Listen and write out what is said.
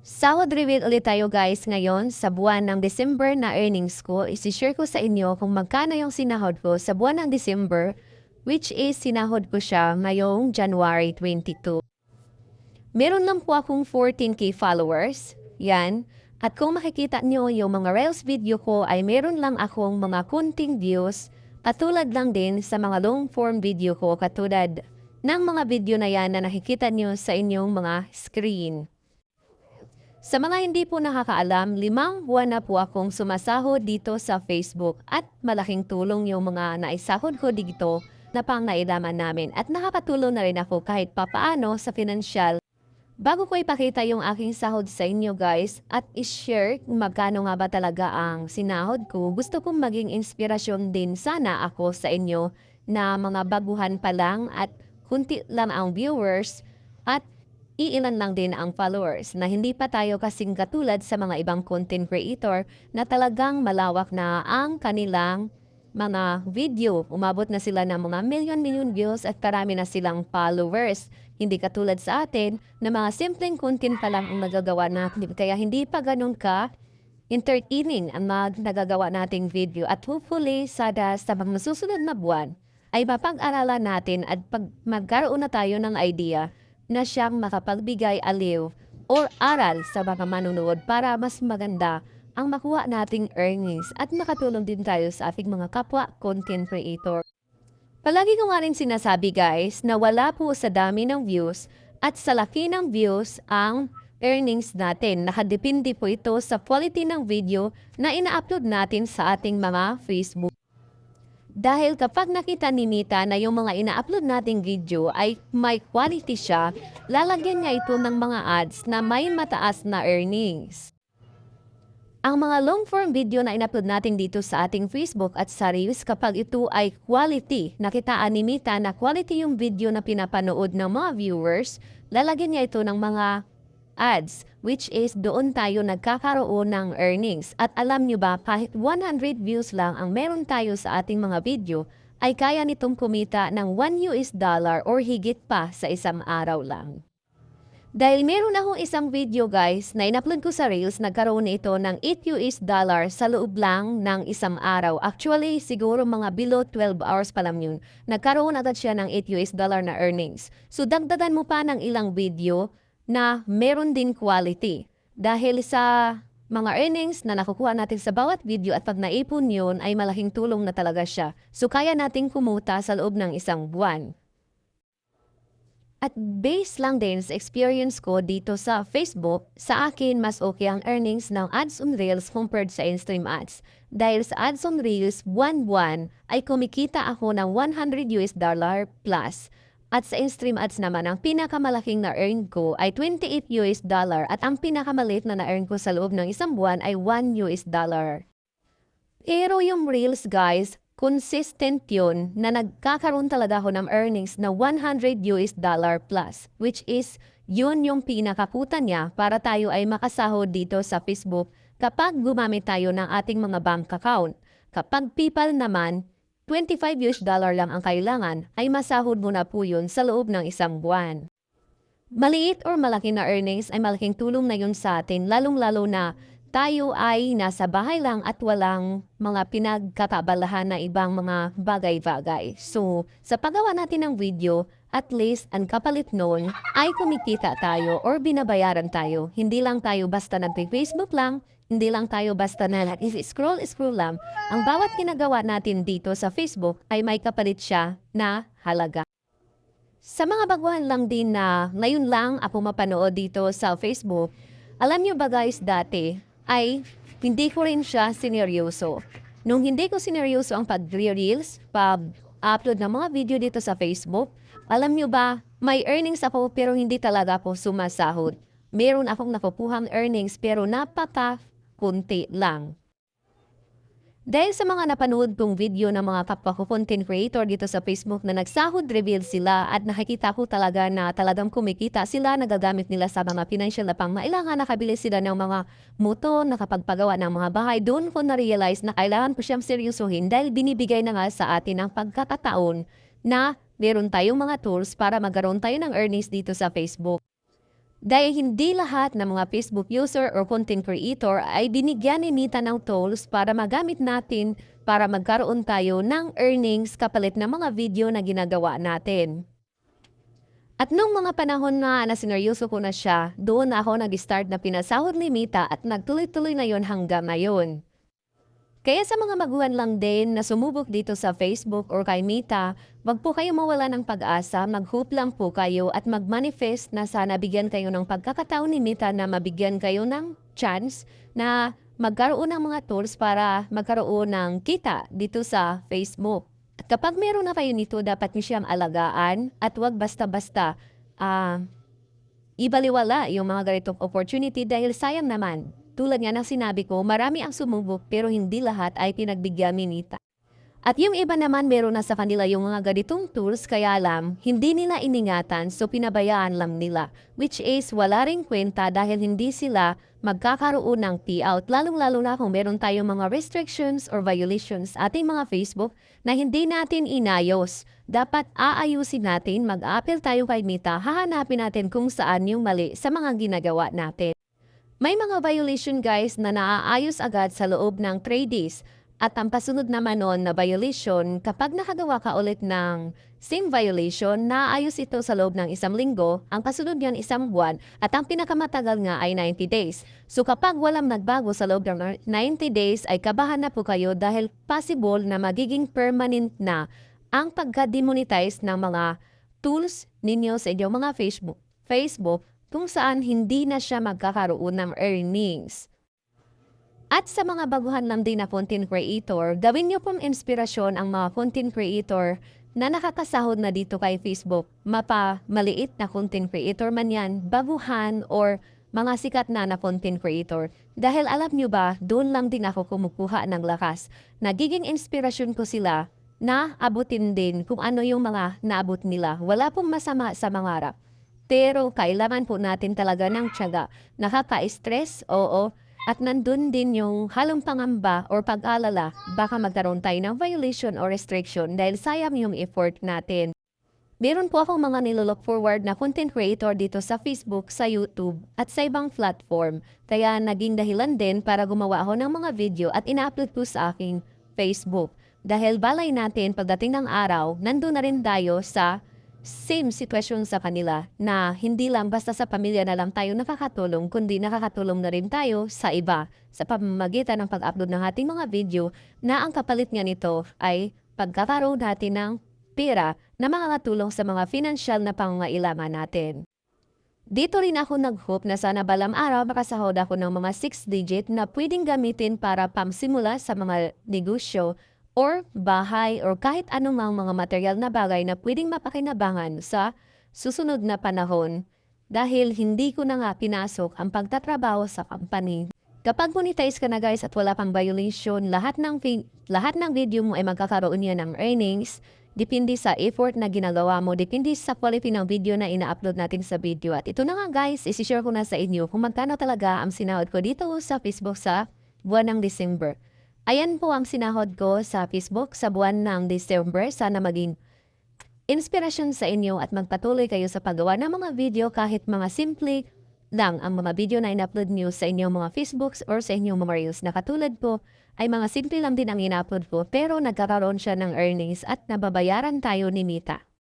Sahod reveal ulit tayo guys ngayon sa buwan ng December na earnings ko. Isi-share ko sa inyo kung magkano yung sinahod ko sa buwan ng December which is sinahod ko siya ngayong January 22. Meron lang po akong 14k followers. Yan. At kung makikita nyo yung mga Reels video ko ay meron lang akong mga kunting views katulad lang din sa mga long form video ko katulad ng mga video na yan na nakikita nyo sa inyong mga screen. Sa mga hindi po nakakaalam, limang buwan na po akong sumasahod dito sa Facebook at malaking tulong yung mga naisahod ko dito na pang nailaman namin at nakakatulong na rin ako kahit papaano sa financial. Bago ko ipakita yung aking sahod sa inyo guys at i-share magkano nga ba talaga ang sinahod ko, gusto kong maging inspirasyon din sana ako sa inyo na mga baguhan pa lang at kunti lang ang viewers at iilan lang din ang followers na hindi pa tayo kasing katulad sa mga ibang content creator na talagang malawak na ang kanilang mga video. Umabot na sila ng mga million-million views at karami na silang followers. Hindi katulad sa atin na mga simpleng content pa lang ang nagagawa natin. Kaya hindi pa ganun ka entertaining ang mga nagagawa nating video. At hopefully, sada sa mga susunod na buwan, ay mapag-aralan natin at pag magkaroon na tayo ng idea na siyang makapagbigay aliw or aral sa mga manunood para mas maganda ang makuha nating earnings at makatulong din tayo sa ating mga kapwa content creator. Palagi ko nga rin sinasabi guys na wala po sa dami ng views at sa laki ng views ang earnings natin. Nakadepende po ito sa quality ng video na ina-upload natin sa ating mga Facebook. Dahil kapag nakita ni Nita na yung mga ina-upload nating video ay may quality siya, lalagyan niya ito ng mga ads na may mataas na earnings. Ang mga long form video na in-upload natin dito sa ating Facebook at sa Reels kapag ito ay quality, nakitaan ni Mita na quality yung video na pinapanood ng mga viewers, lalagyan niya ito ng mga ads, which is doon tayo nagkakaroon ng earnings. At alam nyo ba, kahit 100 views lang ang meron tayo sa ating mga video, ay kaya nitong kumita ng 1 US dollar or higit pa sa isang araw lang. Dahil meron akong isang video guys na in-upload ko sa Reels, nagkaroon na ito ng 8 US dollar sa loob lang ng isang araw. Actually, siguro mga below 12 hours pa lang yun. Nagkaroon agad siya ng 8 US dollar na earnings. So dagdagan mo pa ng ilang video na meron din quality. Dahil sa mga earnings na nakukuha natin sa bawat video at pag naipon yun ay malaking tulong na talaga siya. So kaya nating kumuta sa loob ng isang buwan. At based lang din sa experience ko dito sa Facebook, sa akin mas okay ang earnings ng ads on Reels compared sa in-stream ads. Dahil sa ads on Reels, buwan-buwan ay kumikita ako ng 100 US dollar plus. At sa in-stream ads naman, ang pinakamalaking na-earn ko ay 28 US dollar at ang pinakamaliit na na-earn ko sa loob ng isang buwan ay 1 US dollar. Pero yung Reels guys, consistent yun na nagkakaroon talaga ako ng earnings na 100 US dollar plus, which is yun yung pinakakutan niya para tayo ay makasahod dito sa Facebook kapag gumamit tayo ng ating mga bank account. Kapag PayPal naman, 25 US dollar lang ang kailangan ay masahod mo na po yun sa loob ng isang buwan. Maliit or malaki na earnings ay malaking tulong na yun sa atin lalong-lalo na tayo ay nasa bahay lang at walang mga pinagkakabalahan na ibang mga bagay-bagay. So, sa paggawa natin ng video, at least ang kapalit noon ay kumikita tayo or binabayaran tayo. Hindi lang tayo basta nag-Facebook lang, hindi lang tayo basta na scroll scroll lang. Ang bawat ginagawa natin dito sa Facebook ay may kapalit siya na halaga. Sa mga baguhan lang din na ngayon lang ako mapanood dito sa Facebook, alam niyo ba guys dati ay hindi ko rin siya sineryoso. Nung hindi ko sineryoso ang pag-reels, pag-upload ng mga video dito sa Facebook, alam niyo ba, may earnings ako pero hindi talaga ako sumasahod. Meron akong nakukuhang earnings pero napaka kunti lang. Dahil sa mga napanood kong video ng mga kapwa ko content creator dito sa Facebook na nagsahod reveal sila at nakikita ko talaga na talagang kumikita sila, nagagamit nila sa mga financial na pang mailangan nakabili sila ng mga motor, nakapagpagawa ng mga bahay. Doon ko na-realize na kailangan ko siyang seryosohin dahil binibigay na nga sa atin ang pagkakataon na meron tayong mga tools para magkaroon tayo ng earnings dito sa Facebook. Dahil hindi lahat ng mga Facebook user or content creator ay binigyan ni Mita ng tools para magamit natin para magkaroon tayo ng earnings kapalit ng mga video na ginagawa natin. At nung mga panahon na nasinaryoso ko na siya, doon ako nag-start na pinasahod ni Mita at nagtuloy-tuloy na yon hanggang ngayon. Kaya sa mga baguhan lang din na sumubok dito sa Facebook or kay Mita, wag po kayo mawala ng pag-asa, mag-hope lang po kayo at mag-manifest na sana bigyan kayo ng pagkakataon ni Mita na mabigyan kayo ng chance na magkaroon ng mga tools para magkaroon ng kita dito sa Facebook. At kapag meron na kayo nito, dapat niyo siyang alagaan at wag basta-basta ah, ibaliwala yung mga ganitong opportunity dahil sayang naman. Tulad nga ng sinabi ko, marami ang sumubok pero hindi lahat ay pinagbigyan minita. At yung iba naman meron na sa kanila yung mga ganitong tools kaya alam, hindi nila iningatan so pinabayaan lang nila. Which is wala ring kwenta dahil hindi sila magkakaroon ng payout lalong-lalo na kung meron tayong mga restrictions or violations ating mga Facebook na hindi natin inayos. Dapat aayusin natin, mag-appel tayo kay Mita, hahanapin natin kung saan yung mali sa mga ginagawa natin. May mga violation guys na naaayos agad sa loob ng 3 days at ang pasunod naman nun na violation, kapag nakagawa ka ulit ng same violation, naaayos ito sa loob ng isang linggo, ang kasunod yan isang buwan, at ang pinakamatagal nga ay 90 days. So kapag walang nagbago sa loob ng 90 days, ay kabahan na po kayo dahil possible na magiging permanent na ang pagka-demonetize ng mga tools ninyo sa inyong mga Facebook, Facebook kung saan hindi na siya magkakaroon ng earnings. At sa mga baguhan lang din na content creator, gawin niyo pong inspirasyon ang mga content creator na nakakasahod na dito kay Facebook. Mapa maliit na content creator man yan, baguhan or mga sikat na na content creator. Dahil alam niyo ba, doon lang din ako kumukuha ng lakas. Nagiging inspirasyon ko sila na abutin din kung ano yung mga naabot nila. Wala pong masama sa mangarap. Pero kailangan po natin talaga ng tiyaga. Nakaka-stress, oo. At nandun din yung halong pangamba or pag-alala, baka magkaroon tayo ng violation or restriction dahil sayang yung effort natin. Meron po akong mga nilolook forward na content creator dito sa Facebook, sa YouTube, at sa ibang platform. Kaya naging dahilan din para gumawa ako ng mga video at ina-upload po sa aking Facebook. Dahil balay natin pagdating ng araw, nandun na rin tayo sa same sitwasyon sa kanila na hindi lang basta sa pamilya na lang tayo nakakatulong, kundi nakakatulong na rin tayo sa iba sa pamamagitan ng pag-upload ng ating mga video na ang kapalit nga nito ay pagkakaroon natin ng pera na makakatulong sa mga financial na pangangailangan natin. Dito rin ako nag-hope na sana balang araw makasahod ako ng mga 6 digit na pwedeng gamitin para pamsimula sa mga negosyo or bahay or kahit anumang mga material na bagay na pwedeng mapakinabangan sa susunod na panahon dahil hindi ko na nga pinasok ang pagtatrabaho sa company. Kapag monetize ka na guys at wala pang violation, lahat ng, lahat ng video mo ay magkakaroon yan ng earnings. Depende sa effort na ginagawa mo, depende sa quality ng video na ina-upload natin sa video. At ito na nga guys, isi-share ko na sa inyo kung magkano talaga ang sinahod ko dito sa Facebook sa buwan ng December. Ayan po ang sinahod ko sa Facebook sa buwan ng December. Sana maging inspirasyon sa inyo at magpatuloy kayo sa paggawa ng mga video kahit mga simple lang ang mga video na in-upload nyo sa inyong mga Facebooks or sa inyong mga Reels na katulad po ay mga simple lang din ang in-upload ko pero nagkakaroon siya ng earnings at nababayaran tayo ni Mita.